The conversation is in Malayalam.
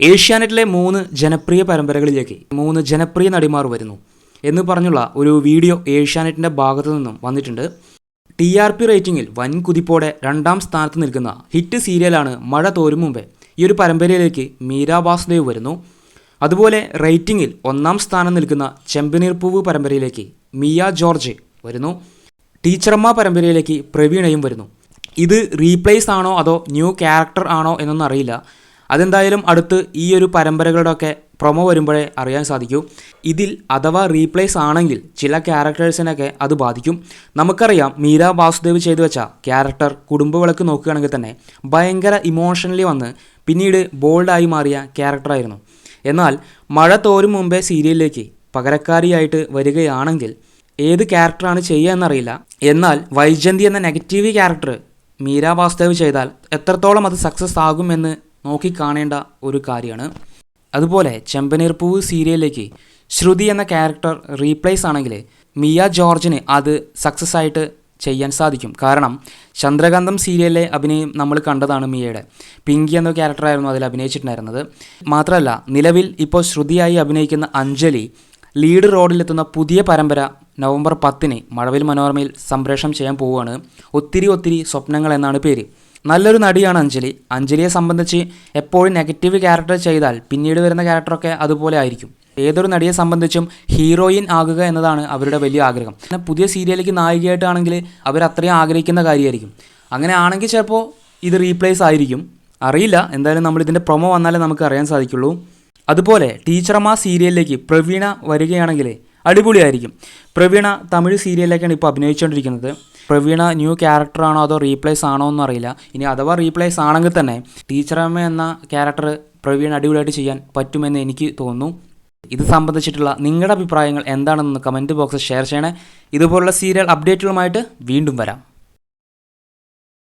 ഏഷ്യാനെറ്റിലെ മൂന്ന് ജനപ്രിയ പരമ്പരകളിലേക്ക് മൂന്ന് ജനപ്രിയ നടിമാർ വരുന്നു എന്ന് പറഞ്ഞുള്ള ഒരു വീഡിയോ ഏഷ്യാനെറ്റിന്റെ ഭാഗത്തു നിന്നും വന്നിട്ടുണ്ട്. ടി ആർ പി റേറ്റിംഗിൽ വൻ കുതിപ്പോടെ രണ്ടാം സ്ഥാനത്ത് നിൽക്കുന്ന ഹിറ്റ് സീരിയലാണ് മഴ തോരും മുമ്പേ ഈ ഒരു പരമ്പരയിലേക്ക് മീര വാസുദേവ് വരുന്നു. അതുപോലെ റേറ്റിംഗിൽ ഒന്നാം സ്ഥാനം നിൽക്കുന്ന ചെമ്പനീർപ്പൂവ് പരമ്പരയിലേക്ക് മിയ ജോർജ് വരുന്നു. ടീച്ചർമ്മ പരമ്പരയിലേക്ക് പ്രവീണയും വരുന്നു. ഇത് റീപ്ലേസ് ആണോ അതോ ന്യൂ ക്യാരക്ടർ ആണോ എന്നൊന്നും അറിയില്ല. അതെന്തായാലും അടുത്ത് ഈ ഒരു പരമ്പരകളുടെയൊക്കെ പ്രൊമോ വരുമ്പോഴേ അറിയാൻ സാധിക്കൂ. ഇതിൽ അഥവാ റീപ്ലേസ് ആണെങ്കിൽ ചില ക്യാരക്ടേഴ്സിനൊക്കെ അത് ബാധിക്കും. നമുക്കറിയാം മീര വാസുദേവ് ചെയ്തു വെച്ച ക്യാരക്ടർ കുടുംബവിളക്ക് നോക്കുകയാണെങ്കിൽ തന്നെ ഭയങ്കര ഇമോഷണലി വന്ന് പിന്നീട് ബോൾഡായി മാറിയ ക്യാരക്ടറായിരുന്നു എന്നാൽ മഴ തോരും മുമ്പേ സീരിയലിലേക്ക് പകരക്കാരിയായിട്ട് വരികയാണെങ്കിൽ ഏത് ക്യാരക്ടറാണ് ചെയ്യുക എന്നറിയില്ല. എന്നാൽ വൈജന്തി എന്ന നെഗറ്റീവ് ക്യാരക്ടർ മീര വാസ്തവ് ചെയ്താൽ എത്രത്തോളം അത് സക്സസ് ആകുമെന്ന് നോക്കിക്കാണേണ്ട ഒരു കാര്യമാണ്. അതുപോലെ ചെമ്പനീർപ്പൂവ് സീരിയലിലേക്ക് ശ്രുതി എന്ന ക്യാരക്ടർ റീപ്ലേസ് ആണെങ്കിൽ മിയ ജോർജിന് അത് സക്സസ് ആയിട്ട് ചെയ്യാൻ സാധിക്കും. കാരണം ചന്ദ്രകാന്തം സീരിയലിലെ അഭിനയം നമ്മൾ കണ്ടതാണ് മിയയുടെ. പിങ്കി എന്ന ക്യാരക്ടറായിരുന്നു അതിൽ അഭിനയിച്ചിട്ടുണ്ടായിരുന്നത്. മാത്രമല്ല നിലവിൽ ഇപ്പോൾ ശ്രുതിയായി അഭിനയിക്കുന്ന അഞ്ജലി ലീഡ് റോഡിലെത്തുന്ന പുതിയ പരമ്പര നവംബർ പത്തിന് മഴവിൽ മനോരമയിൽ സംപ്രേഷണം ചെയ്യാൻ പോവുകയാണ്. ഒത്തിരി ഒത്തിരി സ്വപ്നങ്ങൾ എന്നാണ് പേര്. നല്ലൊരു നടിയാണ് അഞ്ജലി. അഞ്ജലിയെ സംബന്ധിച്ച് എപ്പോഴും നെഗറ്റീവ് ക്യാരക്ടർ ചെയ്താൽ പിന്നീട് വരുന്ന ക്യാരക്ടറൊക്കെ അതുപോലെ ആയിരിക്കും. ഏതൊരു നടിയെ സംബന്ധിച്ചും ഹീറോയിൻ ആകുക എന്നതാണ് അവരുടെ വലിയ ആഗ്രഹം. പിന്നെ പുതിയ സീരിയലിലേക്ക് നായികയായിട്ടാണെങ്കിൽ അവർ അത്രയും ആഗ്രഹിക്കുന്ന കാര്യമായിരിക്കും. അങ്ങനെ ആണെങ്കിൽ ചിലപ്പോൾ ഇത് റീപ്ലേസ് ആയിരിക്കും. അറിയില്ല. എന്തായാലും നമ്മൾ ഇതിന്റെ പ്രൊമോ വന്നാലേ നമുക്ക് അറിയാൻ സാധിക്കുള്ളൂ. അതുപോലെ ടീച്ചർമാ സീരിയലിലേക്ക് പ്രവീണ വരികയാണെങ്കിൽ അടിപൊളിയായിരിക്കും. പ്രവീണ തമിഴ് സീരിയലിലേക്കാണ് ഇപ്പോൾ അഭിനയിച്ചുകൊണ്ടിരിക്കുന്നത്. പ്രവീണ ന്യൂ ക്യാരക്ടറാണോ അതോ റീപ്ലേസ് ആണോ എന്ന് അറിയില്ല. ഇനി അഥവാ റീപ്ലേസ് ആണെങ്കിൽ തന്നെ ടീച്ചറമ്മ എന്ന ക്യാരക്ടർ പ്രവീൺ അടിപൊളിയായിട്ട് ചെയ്യാൻ പറ്റുമെന്ന് എനിക്ക് തോന്നുന്നു. ഇത് സംബന്ധിച്ചിട്ടുള്ള നിങ്ങളുടെ അഭിപ്രായങ്ങൾ എന്താണെന്ന് കമന്റ് ബോക്സിൽ ഷെയർ ചെയ്യണേ. ഇതുപോലുള്ള സീരിയൽ അപ്ഡേറ്റുകളുമായിട്ട് വീണ്ടും വരാം.